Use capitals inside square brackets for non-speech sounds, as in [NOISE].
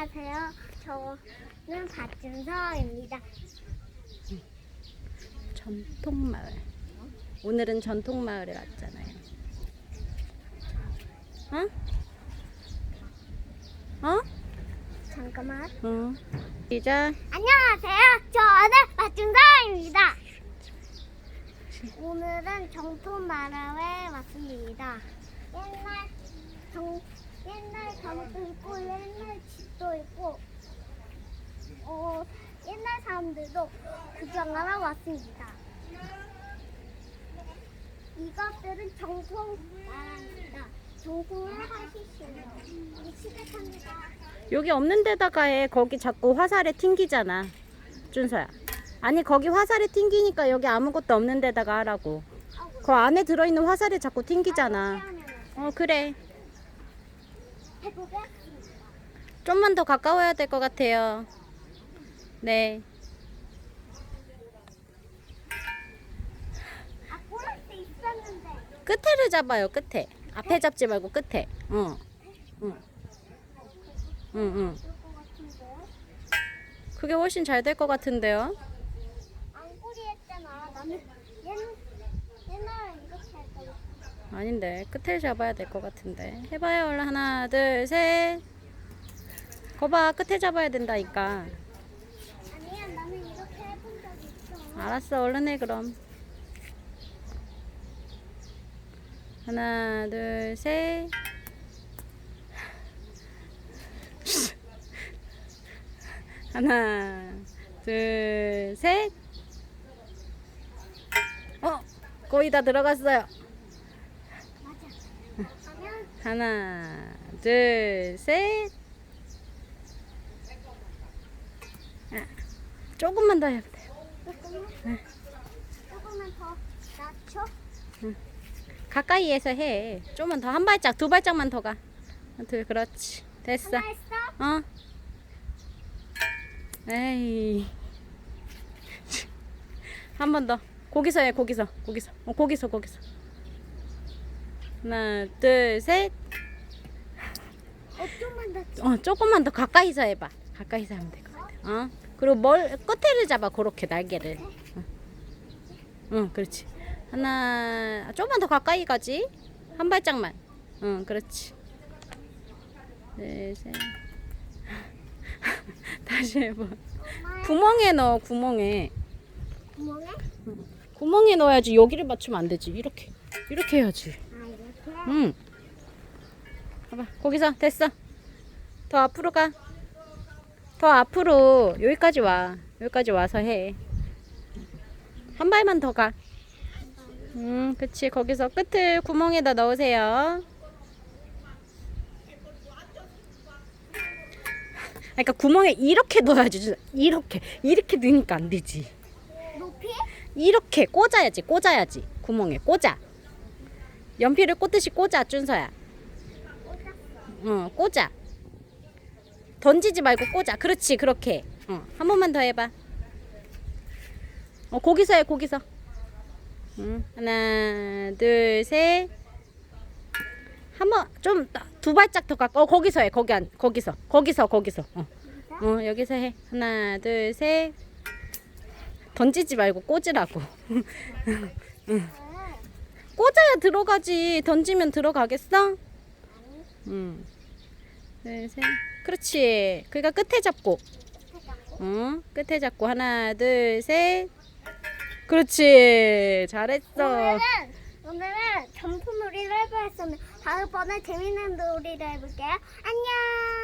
안녕하세요. 저는 박준서입니다. 전통마을. 오늘은 전통마을에 왔잖아요. 어? 어? 잠깐만. 응. 시작. 안녕하세요. 저는 박준서입니다. 오늘은 정토마을에 왔습니다. 옛날 정 옛날 정도 있고 옛날 집도 있고 어 옛날 사람들도 구경하러 왔습니다. 이것들은 정통마을입니다. 정통을 하시시면 이 시작합니다. 여기 없는 데다가 해. 거기 자꾸 화살에 튕기잖아. 준서야. 아니 거기 화살에 튕기니까 여기 아무것도 없는 데다가 하라고. 그 안에 들어있는 화살에 자꾸 튕기잖아. 어 그래. 좀만 더 가까워야 될 것 같아요. 네. 끝에를 잡아요. 끝에. 앞에 잡지 말고 끝에. 응. 응. 응, 응. 그게 훨씬 잘 될 것 같은데요. 안 꼬리 했잖아. 나는 옛, 옛날에 이렇게 할 거야. 아닌데 끝을 잡아야 될 것 같은데. 해봐요. 얼른 하나, 둘, 셋. 거봐. 끝에 잡아야 된다니까. 아니야, 나는 이렇게 해본 적 있어. 알았어. 얼른 해 그럼. 하나, 둘, 셋. [LAUGHS] 하나, 둘, 셋. 어, 거의 다 들어갔어요. 하나, 둘, 셋. 아, 조금만 더 해야 돼요. 조금만, 조금만 더 낮춰. 가까이에서 해. 좀만 더 한 발짝, 두 발짝만 더 가. 둘, 그렇지. 됐어. 어? 에이. [LAUGHS] 한 번 더. 거기서 해, 거기서. 거기서. 어, 거기서, 거기서. 하나, 둘, 셋. 어, 좀만 낮춰. 어, 조금만 더 가까이서 해봐. 가까이서 하면 될 것 같아. 어? 그리고 뭘, 끝에를 잡아, 그렇게 날개를. 응, 응, 그렇지. 하나, 조금만 더 가까이 가지. 한 발짝만. 응, 그렇지. 네, 셋. [LAUGHS] 다시 해봐. 구멍에 넣어, 구멍에. 구멍에? 구멍에 넣어야지. 여기를 맞추면 안 되지. 이렇게. 이렇게 해야지. 응. 봐봐. 거기서 됐어. 더 앞으로 가. 더 앞으로 여기까지 와. 여기까지 와서 해. 한 발만 더 가. 음, 그치. 거기서 끝을 구멍에다 넣으세요. 그러니까 구멍에 이렇게 넣어야지. 이렇게. 이렇게 넣으니까 안 되지. 높이? 이렇게 꽂아야지. 꽂아야지. 구멍에 꽂아. 연필을 꽂듯이 꽂아, 준서야. 어, 꽂아. 던지지 말고 꽂아. 그렇지, 그렇게. 어, 한 번만 더 해봐. 어, 거기서 해, 거기서. 응, 하나, 둘, 셋. 한 번, 좀, 두 발짝 더 가까 어, 거기서 해, 거기 안, 거기서. 거기서, 거기서. 어, 어 여기서 해. 하나, 둘, 셋. 던지지 말고 꽂으라고. [LAUGHS] 네. 꽂아야 들어가지. 던지면 들어가겠어? 응. 둘, 셋. 그렇지. 그러니까 끝에 잡고. 어? 끝에 잡고 하나, 둘, 셋. 그렇지. 잘했어. 오늘은 오늘은 점프 놀이를 해보았으면 다음번에 재밌는 놀이를 해볼게요. 안녕.